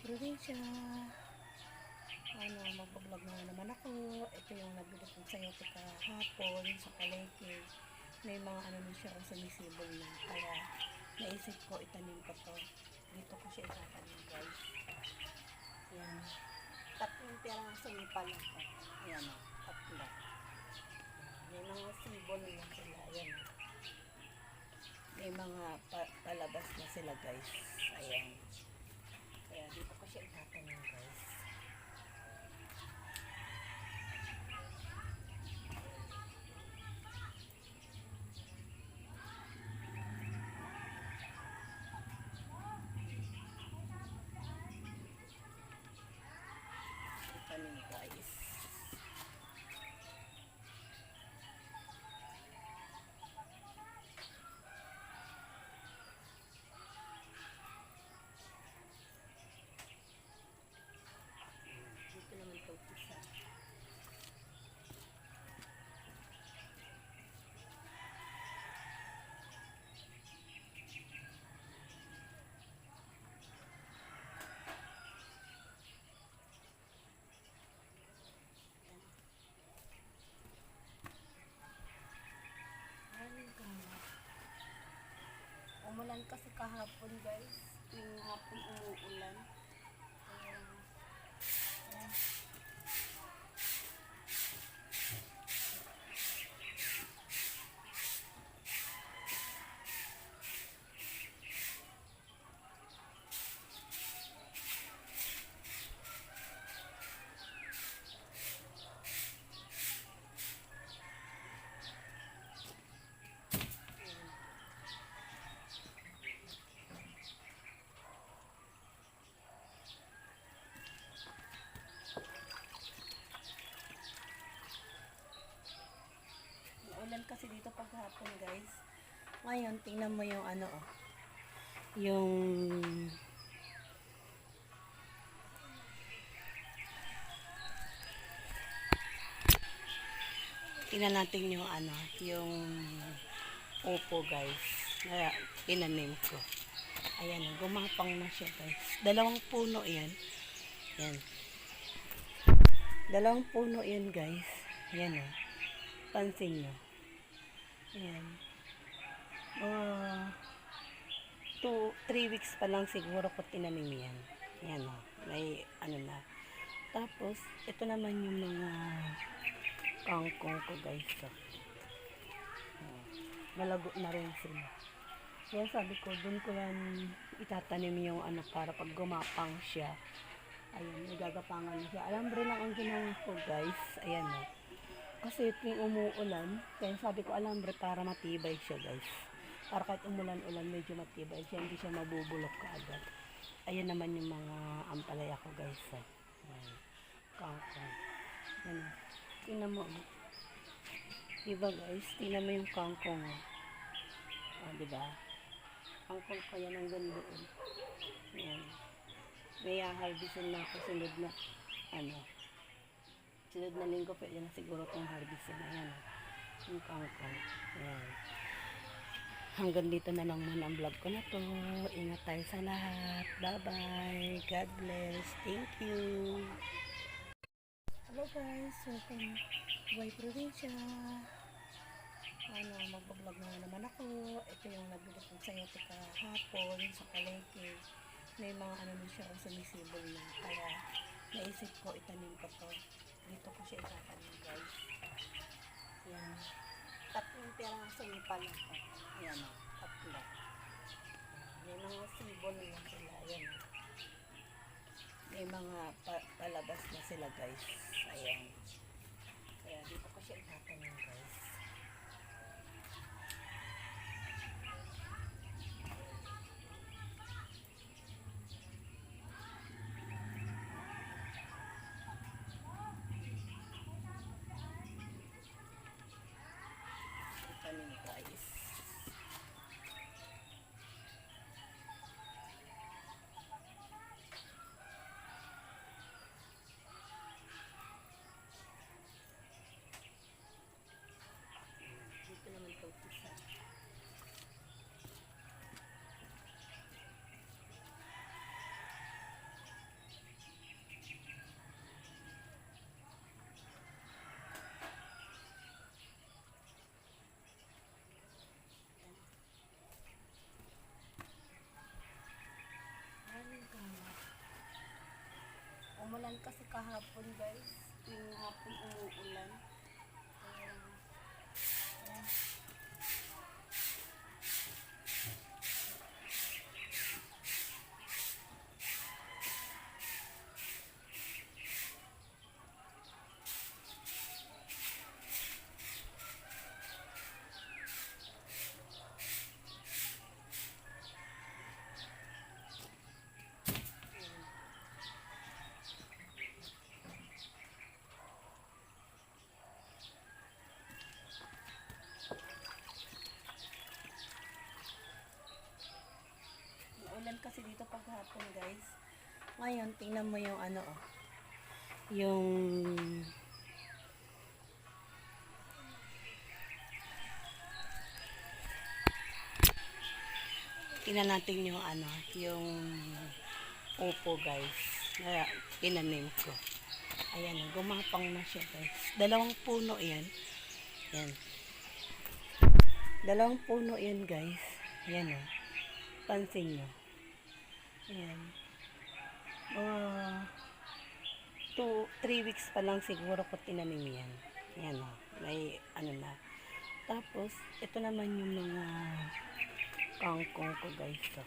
probinsya. Ano, magbablog na naman ako. Ito yung nabili kong sayote kahapon sa palengke. May mga ano na siya sumisibol na. Kaya naisip ko itanim ko to. Dito ko siya itatanim guys. Yan. Tatlong piraso ni pala ko. Yan o. Tatlo. May mga sibol na sila. Yan o. May mga pa- palabas na sila guys. Ayan. Kaya dito ko siya itatanim guys. Itanim guys. Dito naman ito isa. Ay, ganda. Umulan kasi kahapon guys. Yung hapon umuulan. Kaya, ayan. Ulan kasi paghapon guys. Ngayon, tingnan mo yung ano oh. Yung Tingnan natin yung ano, yung upo guys. Na inanim ko. Ayan, oh, gumapang na siya guys. Dalawang puno yan. Yan. Dalawang puno yan guys. Ayan oh. Pansin nyo. Ayan. Uh, two, three weeks pa lang siguro ko tinanim yan. Ayan o. May ano na. Tapos, ito naman yung mga kangkong ko guys. So. Ayan. Malago na rin sila. Kaya sabi ko, dun ko yan itatanim yung ano para pag gumapang siya. Ayan, nagagapangan na siya. Alambre lang ang ginawa ko guys. Ayan o. Kasi tuwing umuulan, kaya sabi ko alambre para matibay siya guys. Para kahit umulan-ulan, medyo matibay siya, hindi siya mabubulok kaagad. Ayan naman yung mga ampalaya ko guys. Oh. Ayan. Kangkong. Tingnan mo. oh. Diba guys? Tingnan mo yung kangkong. Oh. Ah, diba? Kangkong ko yan ang doon. Ayan. May harvestin na ako sunod na ano, sunod na linggo pwede na siguro itong harvestin na yan. oh. Yung kangkong. Ayan. Hanggang dito na lang muna ang vlog ko na to. Ingat tayo sa lahat. Bye-bye. God bless. Thank you. Hello guys. Welcome Buhay Provincia. Ano, magbablog na naman ako. Ito yung nabili kong sayote kahapon sa palengke. May mga ano na siya sumisibol na. Kaya naisip ko itanim ko to. Dito ko siya itatanim guys. Yan. Tatlong piraso ni pala ko. Ayan o. Tatlo. May mga sibol na sila. Ayan o. May mga pa- palabas na sila guys. Ayan. Kaya dito ko siya itatanim guys. Itanim kasi kahapon guys. Yung hapon umuulan. Ayan. Ayan. Ulan kasi paghapon guys. Ngayon, tingnan mo yung ano oh. Yung Tingnan natin yung ano, yung upo guys. Na tinanim ko. Ayan, gumapang na siya guys. Dalawang puno yan. Yan. Dalawang puno yan guys. Ayan o. Pansin nyo. Ayan. Mga two, three weeks pa lang siguro ko tinanim yan. Ayan o. May ano na. Tapos, ito naman yung mga kangkong ko guys. So.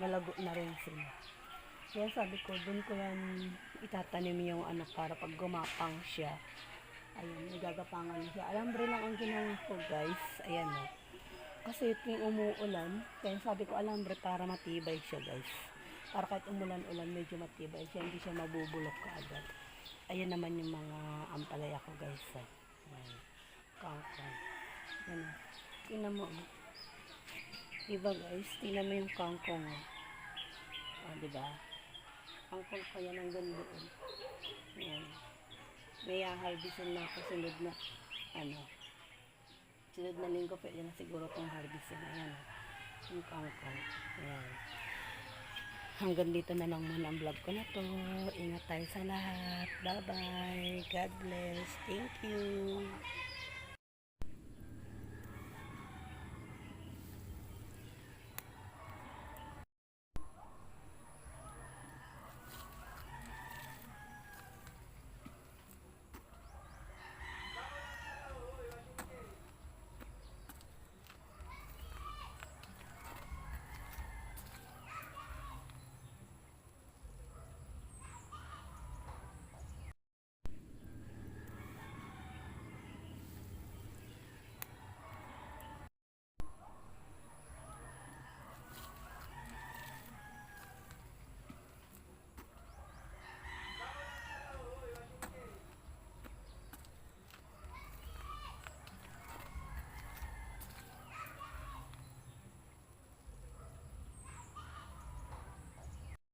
Malago na rin sila. Kaya sabi ko, dun ko yan itatanim yung ano para pag gumapang siya. Ayun, nagagapangan na siya. Alambre lang ang ginawa ko guys. Ayan o. Kasi tuwing umuulan, kaya sabi ko alambre para matibay siya guys. Para kahit umulan-ulan, medyo matibay siya. Hindi siya mabubulok kaagad. Ayan naman yung mga ampalaya ko guys. ah. Ayan. Kangkong. Ayan. Tingnan mo. oh. Diba guys? Tingnan mo yung kangkong. Oh. Oh, diba? Kangkong ko yan hanggang doon. Ayan. May harvestin na ako sunod na ano. Sunod na linggo pwede na siguro itong harvestin. Ayan. oh. Yung kangkong. Ayan. Hanggang dito na lang muna ang vlog ko na to. Ingat tayo sa lahat. Bye-bye. God bless. Thank you.